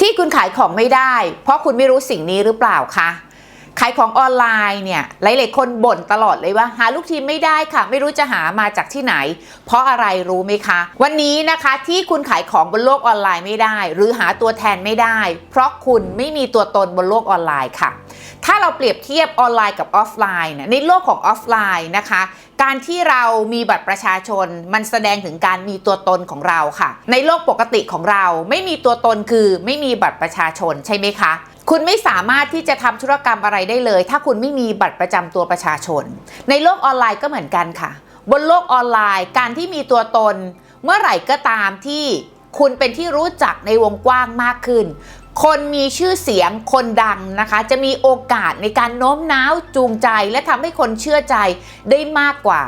ที่คุณขายของไม่ได้ เพราะคุณไม่รู้สิ่งนี้หรือเปล่าคะขายของออนไลน์เนี่ยหลายๆคนบ่นตลอดเลยว่า หาลูกทีมไม่ได้ค่ะ ไม่รู้จะหามาจากที่ไหน เพราะอะไรรู้ไหมคะ วันนี้นะคะที่คุณขายของบนโลกออนไลน์ไม่ได้ หรือหาตัวแทนไม่ได้ เพราะคุณไม่มีตัวตนบนโลกออนไลน์ค่ะ ถ้าเราเปรียบเทียบออนไลน์กับออฟไลน์เนี่ยในโลกของออฟไลน์นะคะ การที่เรามีบัตรประชาชน มันแสดงถึงการมีตัวตนของเราค่ะ ในโลกปกติของเราไม่มีตัวตนคือไม่มีบัตรประชาชนใช่ไหมคะคุณไม่สามารถที่จะทำธุรกรรมอะไรได้เลย ถ้าคุณไม่มีบัตรประจำตัวประชาชน ในโลกออนไลน์ก็เหมือนกันค่ะ บนโลกออนไลน์ การที่มีตัวตน เมื่อไหร่ก็ตามที่คุณเป็นที่รู้จักในวงกว้างมากขึ้น คนมีชื่อเสียงคนดังนะคะ จะมีโอกาสในการโน้มน้าวจูงใจและทำให้คนเชื่อใจได้มากกว่า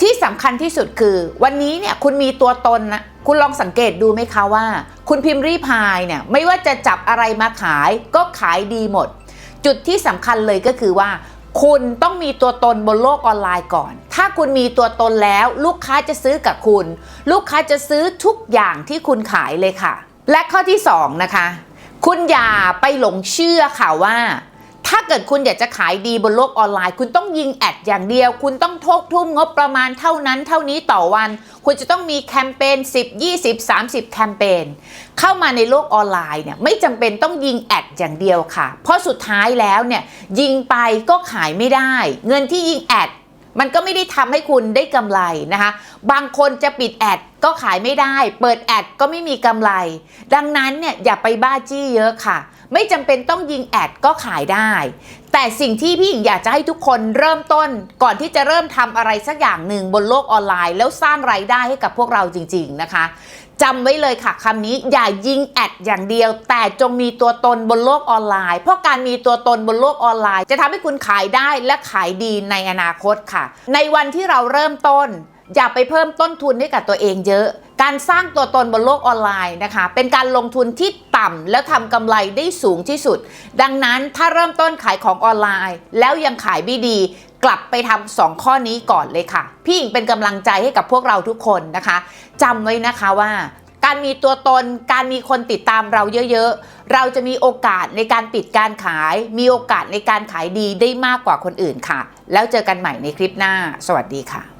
ที่สำคัญที่สุดคือ วันนี้เนี่ยคุณมีตัวตนนะคุณลองสังเกตดูไหมคะว่า คุณพิมพ์รีพายเนี่ยไม่ว่าจะจับอะไรมาขายก็ขายดีหมด จุดที่สำคัญเลยก็คือว่า คุณต้องมีตัวตนบนโลกออนไลน์ก่อน ถ้าคุณมีตัวตนแล้วลูกค้าจะซื้อกับคุณ ลูกค้าจะซื้อทุกอย่างที่คุณขายเลยค่ะ และข้อที่สองนะคะ คุณอย่าไปหลงเชื่อค่ะว่า ถ้าเกิดคุณอยากจะขายดีบนโลกออนไลน์ คุณต้องยิงแอดอย่างเดียว คุณต้องทกทุ่มงบประมาณเท่านั้น เท่านี้ต่อวัน คุณจะต้องมีแคมเปญ10 20 30 แคมเปญเข้ามาในโลกออนไลน์เนี่ยไม่จำเป็นต้องยิงแอดอย่างเดียวค่ะ เพราะสุดท้ายแล้วเนี่ยยิงไปก็ขายไม่ได้ เงินที่ยิงแอดมันก็ไม่ได้ทำให้คุณได้กำไรนะคะ บางคนจะปิดแอด ก็ขายไม่ได้ เปิดแอดก็ไม่มีกำไร ดังนั้นเนี่ยอย่าไปบ้าจี้เยอะค่ะ ไม่จำเป็นต้องยิงแอดก็ขายได้ แต่สิ่งที่พี่หญิงอยากจะให้ทุกคนเริ่มต้น ก่อนที่จะเริ่มทำอะไรสักอย่างหนึ่งบนโลกออนไลน์ แล้วสร้างไรายได้ให้กับพวกเราจริง ๆนะคะจำไว้เลยค่ะคำนี้อย่ายิงแอดอย่างเดียว แต่จงมีตัวตนบนโลกออนไลน์ เพราะการมีตัวตนบนโลกออนไลน์ จะทำให้คุณขายได้และขายดีในอนาคตค่ะ ในวันที่เราเริ่มต้น อย่าไปเพิ่มต้นทุนให้กับตัวเองเยอะ การสร้างตัวตนบนโลกออนไลน์นะคะ เป็นการลงทุนที่ต่ำแล้วทำกำไรได้สูงที่สุด ดังนั้นถ้าเริ่มต้นขายของออนไลน์ แล้วยังขายไม่ดี กลับไปทำสองข้อนี้ก่อนเลยค่ะ พี่หญิงเป็นกำลังใจให้กับพวกเราทุกคนนะคะจำไว้นะคะว่าการมีตัวตน การมีคนติดตามเราเยอะๆ เราจะมีโอกาสในการปิดการขาย มีโอกาสในการขายดีได้มากกว่าคนอื่นค่ะ แล้วเจอกันใหม่ในคลิปหน้า สวัสดีค่ะ